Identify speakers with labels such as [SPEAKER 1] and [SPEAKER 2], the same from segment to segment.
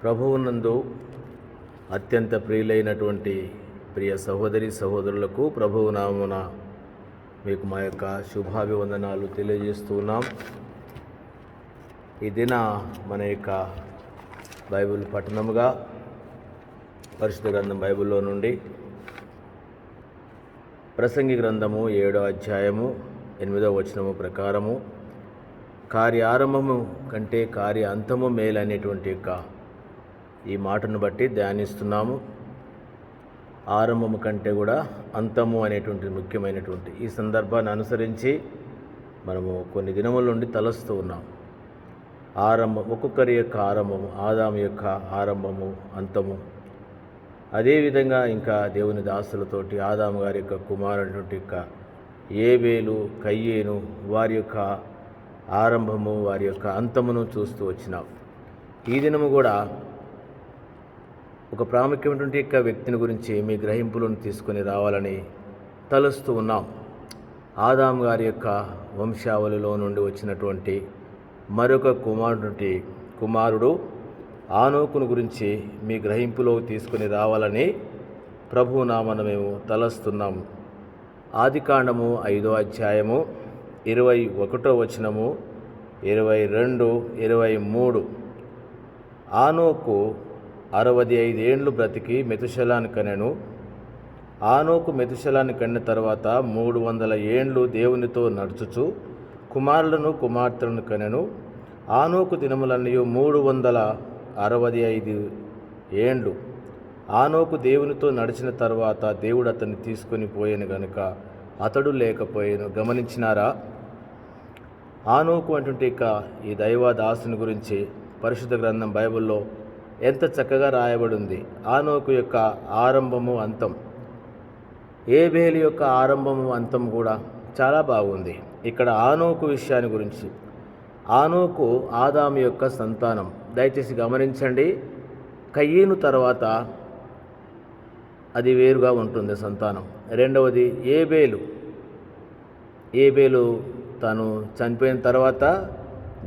[SPEAKER 1] ప్రభువునందు అత్యంత ప్రియులైనటువంటి ప్రియ సహోదరి సహోదరులకు ప్రభువునామున మీకు మా యొక్క శుభాభివందనాలు తెలియజేస్తున్నాం ఈ దిన మన యొక్క బైబిల్ పఠనముగా పరిశుద్ధ గ్రంథం బైబిల్లో నుండి ప్రసంగి గ్రంథము ఏడో అధ్యాయము ఎనిమిదో వచనము ప్రకారము కార్య ఆరంభము కంటే కార్య అంతము మేలు అనేటువంటి యొక్క ఈ మాటను బట్టి ధ్యానిస్తున్నాము. ఆరంభము కంటే కూడా అంతము అనేటువంటి ముఖ్యమైనటువంటి ఈ సందర్భాన్ని అనుసరించి మనము కొన్ని దినముల నుండి తలస్తూ ఉన్నాం. ఆరంభం ఒక్కొక్కరి యొక్క ఆరంభము ఆదాము యొక్క ఆరంభము అంతము. అదేవిధంగా ఇంకా దేవుని దాసులతోటి ఆదాము గారి యొక్క కుమారుడు యొక్క ఏబేలు కయ్యేను వారి యొక్క ఆరంభము వారి యొక్క అంతమును చూస్తూ వచ్చినాం. ఈ దినము కూడా ఒక ప్రాముఖ్యమైనటువంటి యొక్క వ్యక్తిని గురించి మీ గ్రహింపులను తీసుకొని రావాలని తలుస్తూ ఉన్నాం. ఆదాం గారి యొక్క వంశావళిలో నుండి వచ్చినటువంటి మరొక కుమారుడి కుమారుడు ఆనోకును గురించి మీ గ్రహింపులో తీసుకొని రావాలని ప్రభు నామన మేము తలస్తున్నాము ఆదికాండము ఐదో అధ్యాయము ఇరవై ఒకటో వచనము ఇరవై రెండు ఇరవై మూడు. ఆనోకు అరవది ఐదేండ్లు బ్రతికి మెతుశలాన్ని కనెను. ఆనోకు మెతుశలాన్ని కన్న తర్వాత మూడు వందల ఏండ్లు దేవునితో నడుచుచు కుమారులను కుమార్తెలను కనెను. ఆనోకు దినములన్నీ మూడు వందల అరవై ఐదు ఏండ్లు. ఆనోకు దేవునితో నడిచిన తర్వాత దేవుడు అతన్ని తీసుకొని పోయాను గనుక అతడు లేకపోయాను. గమనించినారా? ఆనోకు అంటుంటే ఇక ఈ దైవ దాసుని గురించి పరిశుద్ధ గ్రంథం బైబిల్లో ఎంత చక్కగా రాయబడి ఉంది ఆనోకు యొక్క ఆరంభము అంతం. ఏబేలు యొక్క ఆరంభము అంతం కూడా చాలా బాగుంది. ఇక్కడ ఆనోకు విషయాన్ని గురించి. ఆనోకు ఆదాము యొక్క సంతానం. దయచేసి గమనించండి. కయ్యను తర్వాత అది వేరుగా ఉంటుంది సంతానం. రెండవది ఏబేలు. ఏబేలు తను చనిపోయిన తర్వాత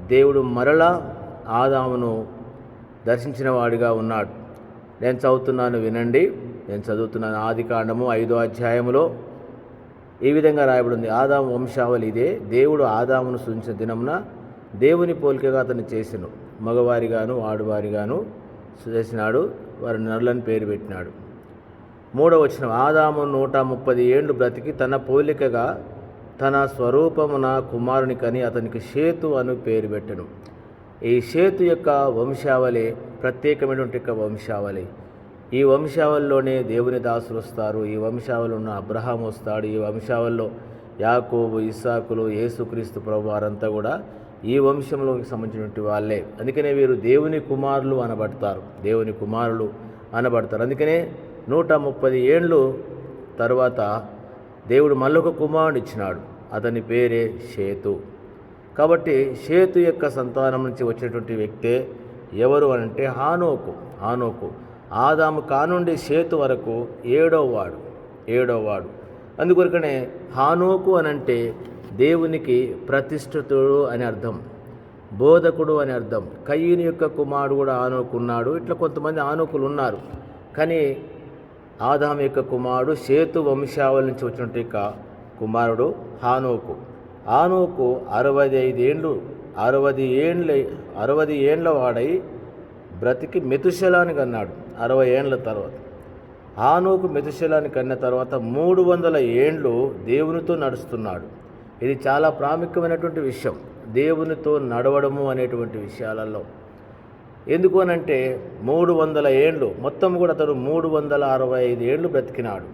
[SPEAKER 1] దేవుడు మరలా ఆదామును దర్శించిన వాడిగా ఉన్నాడు. నేను చదువుతున్నాను వినండి. నేను చదువుతున్నాను. ఆది కాండము ఐదో అధ్యాయములో ఈ విధంగా రాయబడింది. ఆదాము వంశావళి ఇదే. దేవుడు ఆదామును సూచించిన దినమున దేవుని పోలికగా అతను చేసెను. మగవారిగాను ఆడువారిగాను చేసినాడు. వారి నరులను పేరు పెట్టినాడు. మూడవ వచ్చిన ఆదాము నూట ముప్పది ఏళ్ళు బ్రతికి తన పోలికగా తన స్వరూపమున కుమారుని కని అతనికి సేతు అను పేరు పెట్టెను. ఈ సేతు యొక్క వంశావళి ప్రత్యేకమైనటువంటి యొక్క వంశావళి. ఈ వంశావళిలోనే దేవుని దాసులు వస్తారు. ఈ వంశావళిలో ఉన్న అబ్రహాం వస్తాడు. ఈ వంశావళిలో యాకోబు ఇస్సాకులు యేసుక్రీస్తు ప్రభు వారంతా కూడా ఈ వంశంలోకి సంబంధించినటువంటి వాళ్ళే. అందుకనే వీరు దేవుని కుమారులు అనబడతారు. దేవుని కుమారులు అనబడతారు. అందుకనే నూట ముప్పది ఏండ్లు తర్వాత దేవుడు మళ్ళొక కుమారుడు ఇచ్చినాడు అతని పేరే సేతు. కాబట్టి షేతు యొక్క సంతానం నుంచి వచ్చినటువంటి వ్యక్తే ఎవరు అంటే హానోకు హానోకు. ఆదాము కానుండి షేతు వరకు ఏడోవాడు ఏడోవాడు అందుకొరకనే హానోకు అనంటే దేవునికి ప్రతిష్ఠితుడు అని అర్థం బోధకుడు అని అర్థం. కయ్యూని యొక్క కుమారుడు కూడా ఆనోకున్నాడు ఇట్లా కొంతమంది ఆనోకులు ఉన్నారు. కానీ ఆదాం యొక్క కుమారుడు సేతు వంశావళి నుంచి వచ్చినట్టు యొక్క కుమారుడు హానోకు. ఆనోకు అరవై ఐదేండ్లు అరవై ఏండ్ల అరవై ఏండ్ల వాడై బ్రతికి మెతుశలాని కన్నాడు అరవై ఏండ్ల తర్వాత. ఆనోకు మెతుశలాని కన్న తర్వాత మూడు వందల ఏండ్లు దేవునితో నడుస్తున్నాడు. ఇది చాలా ప్రాముఖ్యమైనటువంటి విషయం. దేవునితో నడవడము అనేటువంటి విషయాలలో. ఎందుకు అనంటే మూడు వందల ఏండ్లు మొత్తం కూడా అతను మూడు వందల అరవై ఐదు ఏండ్లు బ్రతికినాడు.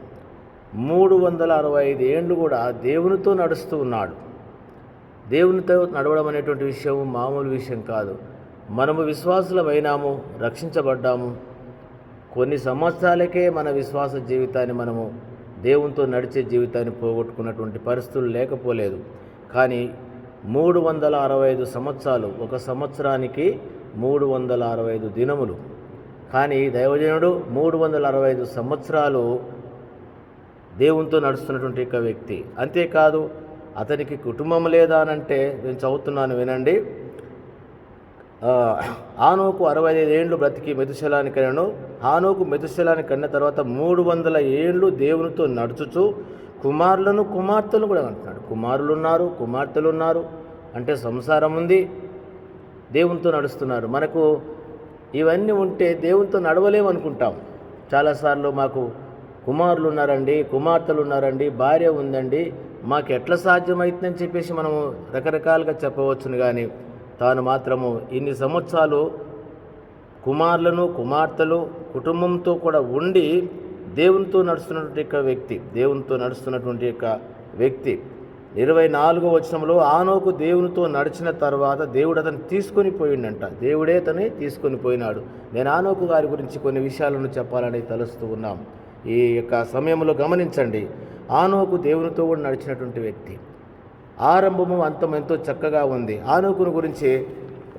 [SPEAKER 1] మూడు వందల అరవై ఐదు ఏండ్లు కూడా దేవునితో నడుస్తూ ఉన్నాడు. దేవునితో నడవడం అనేటువంటి విషయం మామూలు విషయం కాదు. మనము విశ్వాసులమైనాము రక్షించబడ్డాము. కొన్ని సంవత్సరాలకే మన విశ్వాస జీవితాన్ని మనము దేవునితో నడిచే జీవితాన్ని పోగొట్టుకున్నటువంటి పరిస్థితులు లేకపోలేదు. కానీ మూడు వందల అరవై ఐదు సంవత్సరాలు ఒక సంవత్సరానికి మూడు వందల అరవై ఐదు దినములు. కానీ దైవజనుడు మూడు వందల అరవై ఐదు సంవత్సరాలు దేవునితో నడుస్తున్నటువంటి ఒక వ్యక్తి. అంతేకాదు అతనికి కుటుంబం లేదా అంటే నేను చదువుతున్నాను వినండి. ఆ, అరవై ఐదు ఏండ్లు బ్రతికి మెతుశలాన్ని కన్నాను ఆనోకు మెతుశలాన్ని కన్న తర్వాత మూడు వందల ఏండ్లు దేవునితో నడుచుచు కుమారులను కుమార్తెలు కూడా అంటున్నాడు కుమారులు ఉన్నారు కుమార్తెలు ఉన్నారు అంటే సంసారం ఉంది. దేవునితో నడుస్తున్నారు. మనకు ఇవన్నీ ఉంటే దేవునితో నడవలేమనుకుంటాం. చాలాసార్లు మాకు కుమారులు ఉన్నారండి కుమార్తెలు ఉన్నారండి భార్య ఉందండి. మాకు ఎట్లా సాధ్యమవుతుందని చెప్పేసి మనము రకరకాలుగా చెప్పవచ్చును కానీ తాను మాత్రము ఇన్ని సంవత్సరాలు కుమారులను కుమార్తెలు కుటుంబంతో కూడా ఉండి దేవునితో నడుస్తున్నటువంటి యొక్క వ్యక్తి దేవునితో నడుస్తున్నటువంటి యొక్క వ్యక్తి. ఇరవై నాలుగో వచనంలో ఆనోకు దేవునితో నడిచిన తర్వాత దేవుడు అతను తీసుకొని పోయిండంట. దేవుడే అతని తీసుకొని పోయినాడు. నేను ఆనోకు గారి గురించి కొన్ని విషయాలను చెప్పాలని తలుస్తూ ఉన్నాం. ఈ యొక్క సమయంలో గమనించండి. ఆనోకు దేవునితో కూడా నడిచినటువంటి వ్యక్తి. ఆరంభము అంతం ఎంతో చక్కగా ఉంది. ఆనోకును గురించి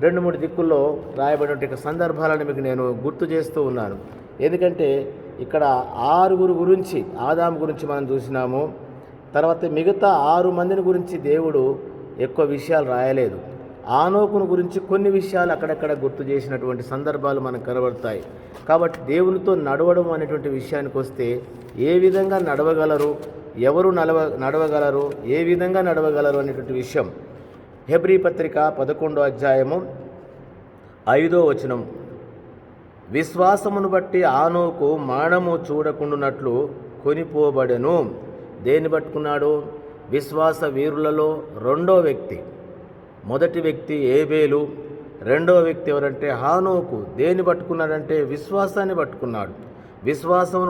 [SPEAKER 1] రెండు మూడు దిక్కుల్లో రాయబడిన సందర్భాలను మీకు నేను గుర్తు చేస్తూ ఉన్నాను. ఎందుకంటే ఇక్కడ ఆరుగురు గురించి ఆదాము గురించి మనం చూసినాము. తర్వాత మిగతా ఆరు మందిని గురించి దేవుడు ఎక్కువ విషయాలు రాయలేదు. ఆనోకును గురించి కొన్ని విషయాలు అక్కడక్కడ గుర్తు చేసినటువంటి సందర్భాలు మనకు కనబడతాయి. కాబట్టి దేవునితో నడవడం అనేటువంటి విషయానికి వస్తే ఏ విధంగా నడవగలరు? ఎవరు నడవ నడవగలరు ఏ విధంగా నడవగలరు అనేటువంటి విషయం హెబ్రీ పత్రిక పదకొండో అధ్యాయము ఐదో వచనం. విశ్వాసమును బట్టి ఆనోకు మానము చూడకుండానట్లు కొనిపోబడెను. దేన్ని పట్టుకున్నాడు? విశ్వాస వీరులలో రెండో వ్యక్తి. మొదటి వ్యక్తి ఏబేలు రెండో వ్యక్తి ఎవరంటే హానోకు. దేన్ని పట్టుకున్నాడంటే విశ్వాసాన్ని పట్టుకున్నాడు. విశ్వాసమును